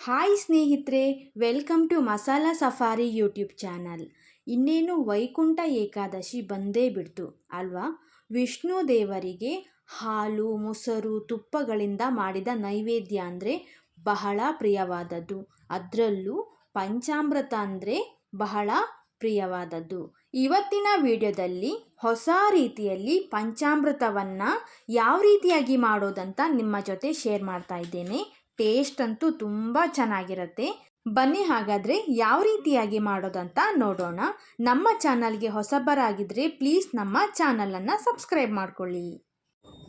Hi ಸ್ನೇಹಿತರೆ, welcome to Masala safari YouTube channel. ಇನ್ನೇನು ವೈಕುಂಠ ಏಕಾದಶಿ ಬಂದೇ ಬಿಡ್ತು, ಅಲ್ವಾ? ವಿಷ್ಣು ದೇವರಿಗೆ ಹಾಲು, ಮೊಸರು, ತುಪ್ಪಗಳಿಂದ ಮಾಡಿದ ನೈವೇದ್ಯ ಅಂದರೆ ಬಹಳ ಪ್ರಿಯವಾದದ್ದು. ಅದರಲ್ಲೂ ಪಂಚಾಮೃತ ಅಂದರೆ ಬಹಳ ಪ್ರಿಯವಾದದ್ದು. ಇವತ್ತಿನ ವಿಡಿಯೋದಲ್ಲಿ ಹೊಸ ರೀತಿಯಲ್ಲಿ ಪಂಚಾಮೃತವನ್ನು ಯಾವ ರೀತಿಯಾಗಿ ಮಾಡೋದಂತ ನಿಮ್ಮ ಜೊತೆ ಶೇರ್ ಮಾಡ್ತಾ ಇದ್ದೇನೆ. ಟೇಸ್ಟ್ ಅಂತೂ ತುಂಬ ಚೆನ್ನಾಗಿರುತ್ತೆ. ಬನ್ನಿ ಹಾಗಾದರೆ ಯಾವ ರೀತಿಯಾಗಿ ಮಾಡೋದಂತ ನೋಡೋಣ. ನಮ್ಮ ಚಾನಲ್ಗೆ ಹೊಸಬರಾಗಿದ್ದರೆ ಪ್ಲೀಸ್ ನಮ್ಮ ಚಾನಲನ್ನು ಸಬ್ಸ್ಕ್ರೈಬ್ ಮಾಡ್ಕೊಳ್ಳಿ.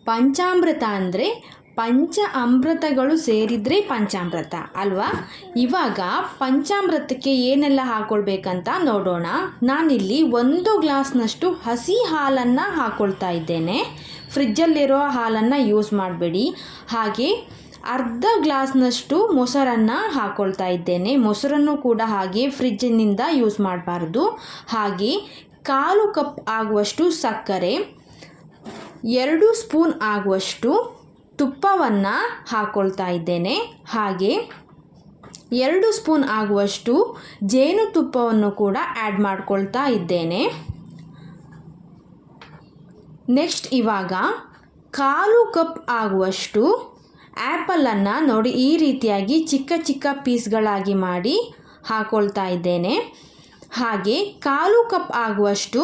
ಪಂಚಾಮೃತ ಅಂದರೆ ಪಂಚ ಅಮೃತಗಳು ಸೇರಿದರೆ ಪಂಚಾಮೃತ, ಅಲ್ವಾ? ಇವಾಗ ಪಂಚಾಮೃತಕ್ಕೆ ಏನೆಲ್ಲ ಹಾಕ್ಕೊಳ್ಬೇಕಂತ ನೋಡೋಣ. ನಾನಿಲ್ಲಿ ಒಂದು ಗ್ಲಾಸ್ನಷ್ಟು ಹಸಿ ಹಾಲನ್ನು ಹಾಕ್ಕೊಳ್ತಾ ಇದ್ದೇನೆ. ಫ್ರಿಜ್ಜಲ್ಲಿರೋ ಹಾಲನ್ನು ಯೂಸ್ ಮಾಡಬೇಡಿ. ಹಾಗೆ ಅರ್ಧ ಗ್ಲಾಸ್ನಷ್ಟು ಮೊಸರನ್ನು ಹಾಕ್ಕೊಳ್ತಾ ಇದ್ದೇನೆ. ಮೊಸರನ್ನು ಕೂಡ ಹಾಗೆ ಫ್ರಿಜ್ಜಿನಿಂದ ಯೂಸ್ ಮಾಡಬಾರ್ದು. ಹಾಗೆ ಕಾಲು ಕಪ್ ಆಗುವಷ್ಟು ಸಕ್ಕರೆ, ಎರಡು ಸ್ಪೂನ್ ಆಗುವಷ್ಟು ತುಪ್ಪವನ್ನು ಹಾಕ್ಕೊಳ್ತಾ ಇದ್ದೇನೆ. ಹಾಗೆ ಎರಡು ಸ್ಪೂನ್ ಆಗುವಷ್ಟು ಜೇನುತುಪ್ಪವನ್ನು ಕೂಡ ಆ್ಯಡ್ ಮಾಡ್ಕೊಳ್ತಾ ಇದ್ದೇನೆ. ನೆಕ್ಸ್ಟ್ ಇವಾಗ ಕಾಲು ಕಪ್ ಆಗುವಷ್ಟು ಆ್ಯಪಲನ್ನು ನೋಡಿ ಈ ರೀತಿಯಾಗಿ ಚಿಕ್ಕ ಚಿಕ್ಕ ಪೀಸ್ಗಳಾಗಿ ಮಾಡಿ ಹಾಕೊಳ್ತಾ ಇದ್ದೇನೆ. ಹಾಗೆ ಕಾಲು ಕಪ್ ಆಗುವಷ್ಟು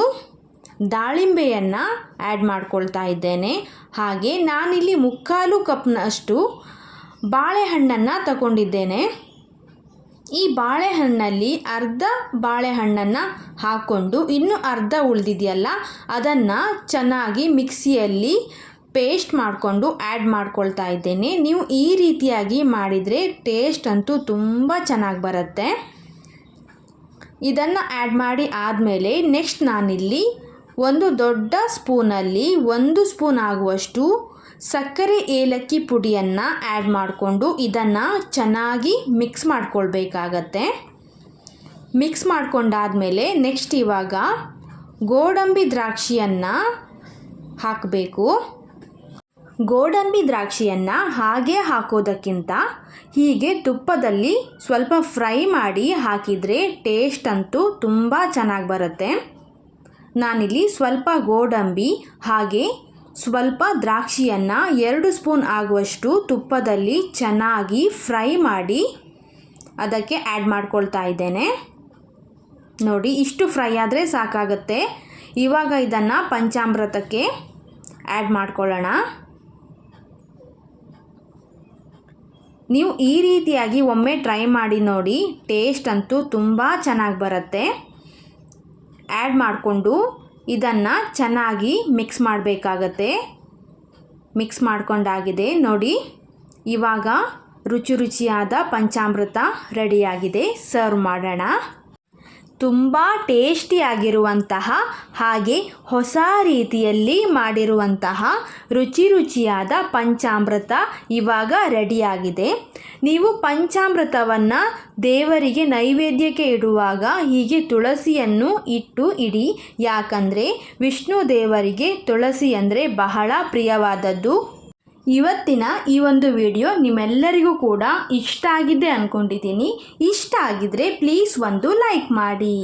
ದಾಳಿಂಬೆಯನ್ನು ಆ್ಯಡ್ ಮಾಡ್ಕೊಳ್ತಾ ಇದ್ದೇನೆ. ಹಾಗೆ ನಾನಿಲ್ಲಿ ಮುಕ್ಕಾಲು ಕಪ್ನಷ್ಟು ಬಾಳೆಹಣ್ಣನ್ನು ತಗೊಂಡಿದ್ದೇನೆ. ಈ ಬಾಳೆಹಣ್ಣಲ್ಲಿ ಅರ್ಧ ಬಾಳೆಹಣ್ಣನ್ನು ಹಾಕ್ಕೊಂಡು ಇನ್ನು ಅರ್ಧ ಉಳಿದಿದೆಯಲ್ಲ, ಅದನ್ನು ಚೆನ್ನಾಗಿ ಮಿಕ್ಸಿಯಲ್ಲಿ ಪೇಸ್ಟ್ ಮಾಡಿಕೊಂಡು ಆ್ಯಡ್ ಮಾಡ್ಕೊಳ್ತಾ ಇದ್ದೇನೆ. ನೀವು ಈ ರೀತಿಯಾಗಿ ಮಾಡಿದರೆ ಟೇಸ್ಟ್ ಅಂತೂ ತುಂಬ ಚೆನ್ನಾಗಿ ಬರುತ್ತೆ. ಇದನ್ನು ಆ್ಯಡ್ ಮಾಡಿ ಆದಮೇಲೆ ನೆಕ್ಸ್ಟ್ ನಾನಿಲ್ಲಿ ಒಂದು ದೊಡ್ಡ ಸ್ಪೂನಲ್ಲಿ ಒಂದು ಸ್ಪೂನ್ ಆಗುವಷ್ಟು ಸಕ್ಕರೆ ಏಲಕ್ಕಿ ಪುಡಿಯನ್ನು ಆ್ಯಡ್ ಮಾಡಿಕೊಂಡು ಇದನ್ನು ಚೆನ್ನಾಗಿ ಮಿಕ್ಸ್ ಮಾಡ್ಕೊಳ್ಬೇಕಾಗತ್ತೆ. ಮಿಕ್ಸ್ ಮಾಡ್ಕೊಂಡಾದಮೇಲೆ ನೆಕ್ಸ್ಟ್ ಇವಾಗ ಗೋಡಂಬಿ ದ್ರಾಕ್ಷಿಯನ್ನು ಹಾಕಬೇಕು. ಗೋಡಂಬಿ ದ್ರಾಕ್ಷಿಯನ್ನು ಹಾಗೆ ಹಾಕೋದಕ್ಕಿಂತ ಹೀಗೆ ತುಪ್ಪದಲ್ಲಿ ಸ್ವಲ್ಪ ಫ್ರೈ ಮಾಡಿ ಹಾಕಿದರೆ ಟೇಸ್ಟ್ ಅಂತೂ ತುಂಬ ಚೆನ್ನಾಗಿ ಬರುತ್ತೆ. ನಾನಿಲ್ಲಿ ಸ್ವಲ್ಪ ಗೋಡಂಬಿ ಹಾಗೆ ಸ್ವಲ್ಪ ದ್ರಾಕ್ಷಿಯನ್ನು ಎರಡು ಸ್ಪೂನ್ ಆಗುವಷ್ಟು ತುಪ್ಪದಲ್ಲಿ ಚೆನ್ನಾಗಿ ಫ್ರೈ ಮಾಡಿ ಅದಕ್ಕೆ ಆ್ಯಡ್ ಮಾಡ್ಕೊಳ್ತಾ ಇದ್ದೇನೆ. ನೋಡಿ, ಇಷ್ಟು ಫ್ರೈ ಆದರೆ ಸಾಕಾಗುತ್ತೆ. ಇವಾಗ ಇದನ್ನು ಪಂಚಾಮೃತಕ್ಕೆ ಆ್ಯಡ್ ಮಾಡ್ಕೊಳ್ಳೋಣ. ನೀವು ಈ ರೀತಿಯಾಗಿ ಒಮ್ಮೆ ಟ್ರೈ ಮಾಡಿ ನೋಡಿ ಟೇಸ್ಟ್ ಅಂತೂ ತುಂಬ ಚೆನ್ನಾಗಿ ಬರುತ್ತೆ. ಆ್ಯಡ್ ಮಾಡಿಕೊಂಡು ಇದನ್ನು ಚೆನ್ನಾಗಿ ಮಿಕ್ಸ್ ಮಾಡಬೇಕಾಗತ್ತೆ. ಮಿಕ್ಸ್ ಮಾಡ್ಕೊಂಡಾಗಿದೆ, ನೋಡಿ. ಇವಾಗ ರುಚಿ ರುಚಿಯಾದ ಪಂಚಾಮೃತ ರೆಡಿಯಾಗಿದೆ ಸರ್ವ್ ಮಾಡೋಣ. ತುಂಬ ಟೇಸ್ಟಿಯಾಗಿರುವಂತಹ ಹಾಗೆ ಹೊಸ ರೀತಿಯಲ್ಲಿ ಮಾಡಿರುವಂತಹ ರುಚಿ ರುಚಿಯಾದ ಪಂಚಾಮೃತ ಇವಾಗ ರೆಡಿಯಾಗಿದೆ. ನೀವು ಪಂಚಾಮೃತವನ್ನು ದೇವರಿಗೆ ನೈವೇದ್ಯಕ್ಕೆ ಇಡುವಾಗ ಹೀಗೆ ತುಳಸಿಯನ್ನು ಇಟ್ಟು ಇಡಿ. ಯಾಕಂದರೆ ವಿಷ್ಣು ದೇವರಿಗೆ ತುಳಸಿ ಅಂದರೆ ಬಹಳ ಪ್ರಿಯವಾದದ್ದು. ಇವತ್ತಿನ ಈ ಒಂದು ವಿಡಿಯೋ ನಿಮ್ಮೆಲ್ಲರಿಗೂ ಕೂಡ ಇಷ್ಟ ಆಗಿದೆ ಅಂದ್ಕೊಂಡಿದ್ದೀನಿ ಇಷ್ಟ ಆಗಿದ್ರೆ ಪ್ಲೀಸ್ ಒಂದು ಲೈಕ್ ಮಾಡಿ.